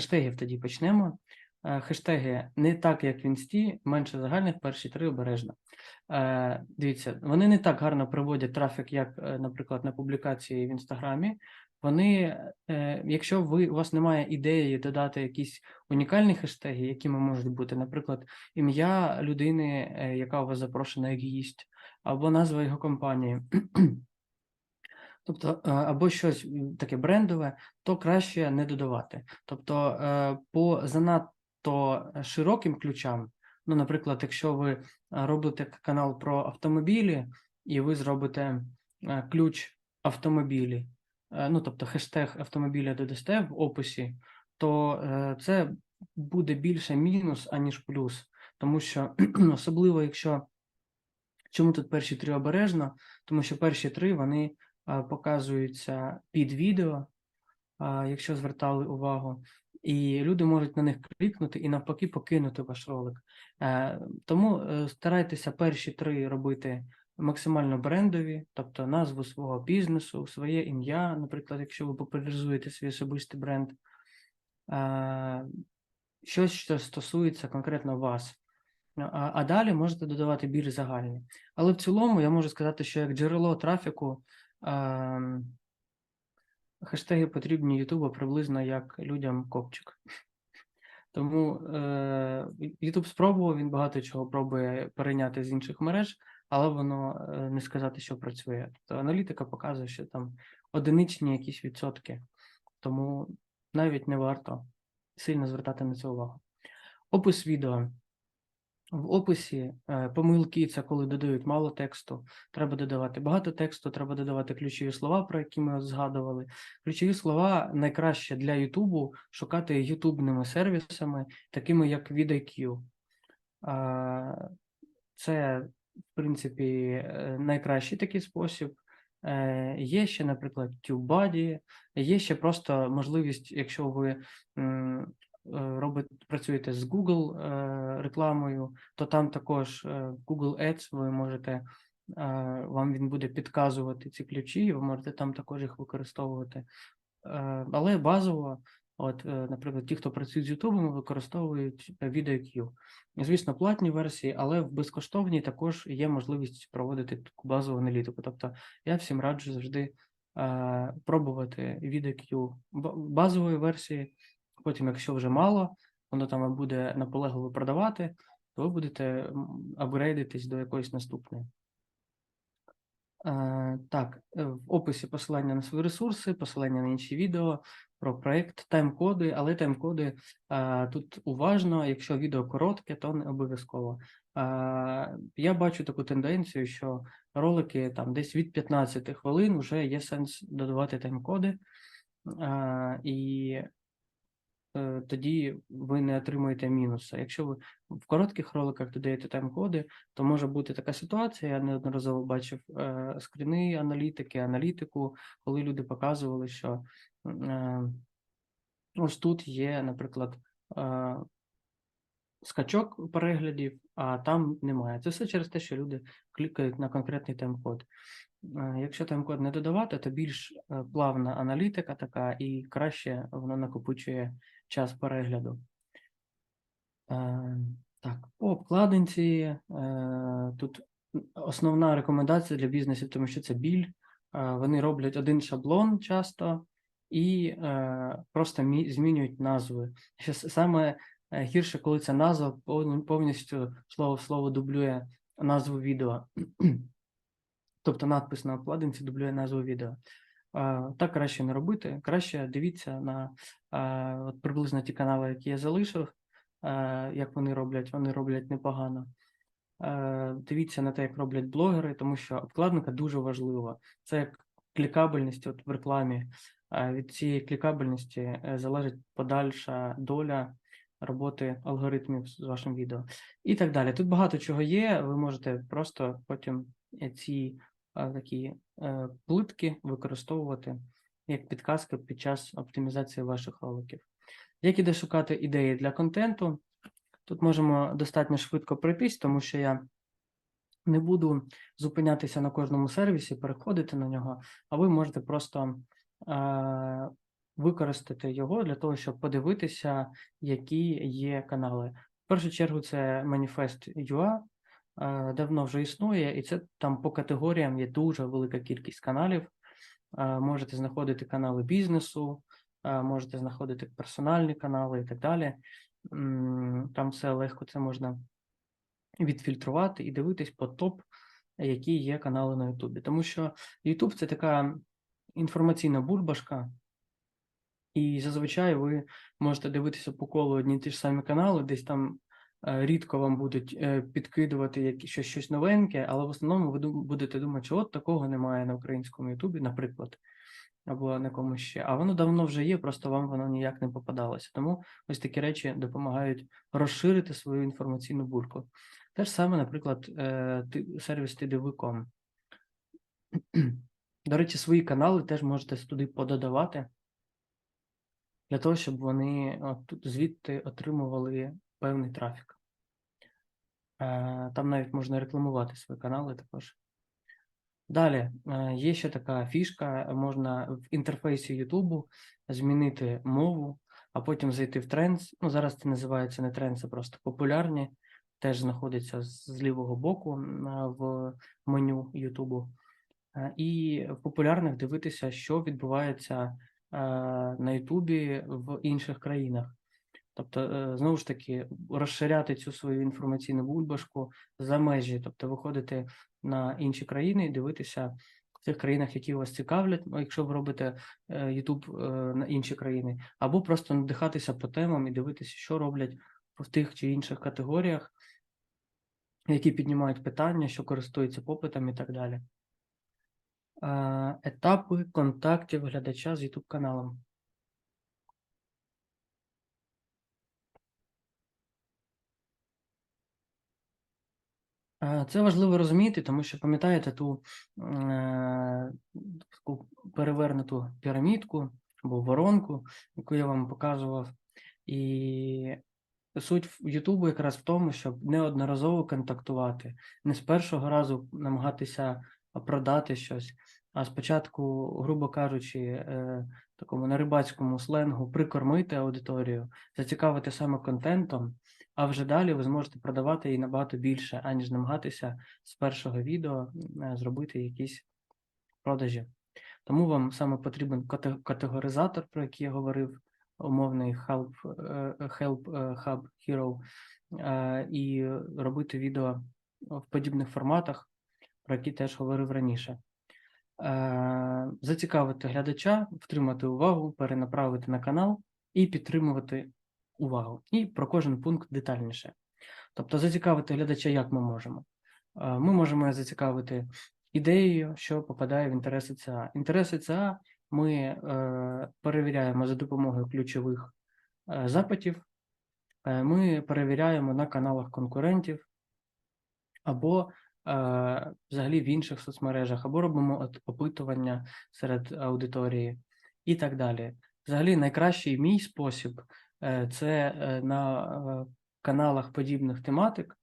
хештегів тоді почнемо. Е, Хештеги не так, як в інсті, менше загальних, перші три обережно. Е, Дивіться, вони не так гарно приводять трафік, як, е, наприклад, на публікації в інстаграмі. Вони, якщо ви у вас немає ідеї додати якісь унікальні хештеги, якими можуть бути, наприклад, ім'я людини, яка у вас запрошена як гість, або назва його компанії. Тобто, е, або щось таке брендове, то краще не додавати. Тобто, е, по занадто широким ключам, ну, наприклад, якщо ви е, робите канал про автомобілі, і ви зробите е, ключ автомобілі, е, ну, тобто хештег автомобіля додасте в описі, то е, це буде більше мінус, аніж плюс. Тому що, особливо, якщо чому тут перші три обережно, тому що перші три вони показуються під відео, якщо звертали увагу, і люди можуть на них клікнути і навпаки покинути ваш ролик. Е, Тому е, старайтеся перші три робити максимально брендові, тобто назву свого бізнесу, своє ім'я, наприклад, якщо ви популяризуєте свій особистий бренд, е, щось, що стосується конкретно вас. А, а далі можете додавати більш загальні. Але в цілому я можу сказати, що як джерело трафіку ем, хештеги потрібні Ютубу приблизно як людям копчик. Тому е, Ютуб спробував, він багато чого пробує перейняти з інших мереж, але воно е, не сказати, що працює. Тобто аналітика показує, що там одиничні якісь відсотки, тому навіть не варто сильно звертати на це увагу. Опис відео. В описі е, помилки це коли додають мало тексту, треба додавати багато тексту, треба додавати ключові слова, про які ми згадували. Ключові слова найкраще для Ютубу шукати ютубними сервісами, такими як VidIQ. Це, в принципі, е, найкращий такий спосіб. Е, Є ще, наприклад, TubeBuddy, є ще просто можливість, якщо ви е, робите, працюєте з Google е, рекламою, то там також е, Google Ads ви можете, вам він буде підказувати ці ключі, ви можете там також їх використовувати. Але базово, от, наприклад, ті, хто працює з YouTube, використовують VidIQ. Звісно, платні версії, але в безкоштовній також є можливість проводити таку базову аналітику. Тобто я всім раджу завжди пробувати VidIQ б- базової версії. Потім, якщо вже мало, воно там буде наполегливо продавати, то ви будете апгрейдитись до якоїсь наступної. Е, Так, е, в описі посилання на свої ресурси, посилання на інші відео про проект, тайм-коди, але тайм-коди е, тут уважно, якщо відео коротке, то не обов'язково. Я бачу таку тенденцію, що ролики там десь від 15 хвилин вже є сенс додавати тайм-коди, і тоді ви не отримуєте мінуса. Якщо ви в коротких роликах додаєте тайм-коди, то може бути така ситуація. Я неодноразово бачив е, скріни аналітики, аналітику, коли люди показували, що е, ось тут є, наприклад, е, скачок переглядів, а там немає. Це все через те, що люди клікають на конкретний тайм-код. Е, Якщо тайм-код не додавати, то більш е, плавна аналітика така і краще воно накопичує час перегляду. Е, Так, по обкладинці е, тут основна рекомендація для бізнесів, тому що це біль. Е, Вони роблять один шаблон часто і просто мі- змінюють назви. Що саме гірше, коли ця назва повністю слово в слово дублює назву відео. Тобто надпис на обкладинці дублює назву відео. Так краще не робити. Краще дивіться на от приблизно ті канали, які я залишив, як вони роблять, вони роблять непогано. Дивіться на те, як роблять блогери, тому що обкладинка дуже важлива. Це як клікабельність от в рекламі. Від цієї клікабельності е, залежить подальша доля роботи алгоритмів з вашим відео і так далі. Тут багато чого є. Ви можете просто потім е, ці такі е, плитки використовувати як підказки під час оптимізації ваших роликів. Як іде шукати ідеї для контенту? Тут можемо достатньо швидко пройтись, тому що я не буду зупинятися на кожному сервісі, переходити на нього, а ви можете просто е, використати його для того, щоб подивитися, які є канали. В першу чергу це Manifest.ua, давно вже існує, і це там по категоріям є дуже велика кількість каналів. Е, Можете знаходити канали бізнесу, е, можете знаходити персональні канали і так далі. Там все легко це можна відфільтрувати і дивитись по топ, які є канали на Ютубі. Тому що Ютуб це така інформаційна бульбашка, і зазвичай ви можете дивитися по колу одні ті ж самі канали, десь там е, рідко вам будуть е, підкидувати щось, щось новеньке, але в основному ви будете думати, що от такого немає на українському Ютубі, наприклад, або на комусь ще. А воно давно вже є, просто вам воно ніяк не попадалося. Тому ось такі речі допомагають розширити свою інформаційну бульку. Те ж саме, наприклад, е, сервіс TDV.com. До речі, свої канали теж можете туди пододавати для того, щоб вони от, звідти отримували певний трафік. Е, Там навіть можна рекламувати свої канали також. Далі, е, є ще така фішка, можна в інтерфейсі Ютубу змінити мову, а потім зайти в Trends. Ну, зараз це називається не Trends, а просто популярні. Теж знаходиться з лівого боку е, в меню Ютубу. І в популярних дивитися, що відбувається на Ютубі в інших країнах. Тобто, е, знову ж таки, розширяти цю свою інформаційну бульбашку за межі, тобто виходити на інші країни і дивитися в тих країнах, які вас цікавлять, ну, якщо ви робите е, YouTube е, на інші країни, або просто надихатися по темам і дивитися, що роблять в тих чи інших категоріях, які піднімають питання, що користуються попитом і так далі. Етапи контактів глядача з YouTube каналом. Це важливо розуміти, тому що пам'ятаєте ту е, таку перевернуту пірамідку або воронку, яку я вам показував. І суть Ютубу якраз в тому, щоб неодноразово контактувати, не з першого разу намагатися продати щось, а спочатку, грубо кажучи, е, такому на рибацькому сленгу прикормити аудиторію, зацікавити саме контентом, а вже далі ви зможете продавати її набагато більше, аніж намагатися з першого відео е, зробити якісь продажі. Тому вам саме потрібен категоризатор, про який я говорив, умовний Help, е, Help е, Hub Hero, і робити відео в подібних форматах, про які теж говорив раніше. Зацікавити глядача, втримати увагу, перенаправити на канал і підтримувати увагу. І про кожен пункт детальніше. Тобто зацікавити глядача, як ми можемо. Е, Ми можемо зацікавити ідеєю, що попадає в інтереси ЦА. Інтереси ЦА ми е, перевіряємо за допомогою ключових е, запитів. Ми перевіряємо на каналах конкурентів або взагалі в інших соцмережах, або робимо опитування серед аудиторії і так далі. Взагалі, найкращий мій спосіб це е, на е, каналах подібних тематик,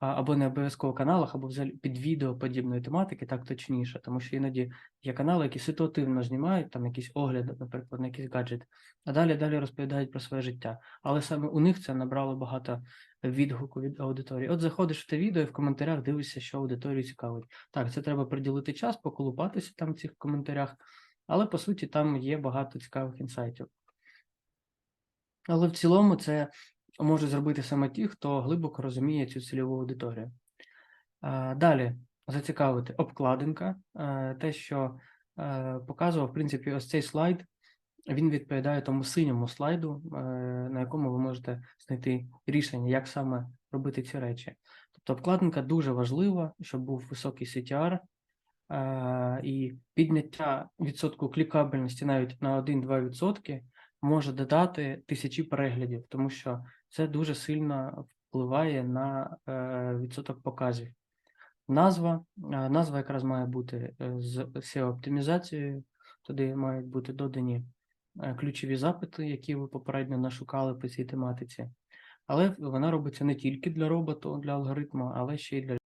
або не обов'язково каналах, або взагалі під відео подібної тематики, так точніше, тому що іноді є канали, які ситуативно знімають там якісь огляди, наприклад, на якийсь гаджет, а далі далі розповідають про своє життя. Але саме у них це набрало багато відгуку від аудиторії. От заходиш в те відео і в коментарях дивишся, що аудиторію цікавить. Так, це треба приділити час, поколупатися там в цих коментарях, але по суті там є багато цікавих інсайтів. Але в цілому це може зробити саме ті, хто глибоко розуміє цю цільову аудиторію. Далі зацікавити обкладинка, те, що показував, в принципі, ось цей слайд, він відповідає тому синьому слайду, на якому ви можете знайти рішення, як саме робити ці речі. Тобто обкладинка дуже важлива, щоб був високий CTR, і підняття відсотку клікабельності навіть на 1-2% може додати тисячі переглядів, тому що це дуже сильно впливає на е, відсоток показів. Назва, е, назва якраз має бути е, з SEO-оптимізацією, туди мають бути додані ключові запити, які ви попередньо нашукали по цій тематиці. Але вона робиться не тільки для роботу, для алгоритму, але ще й для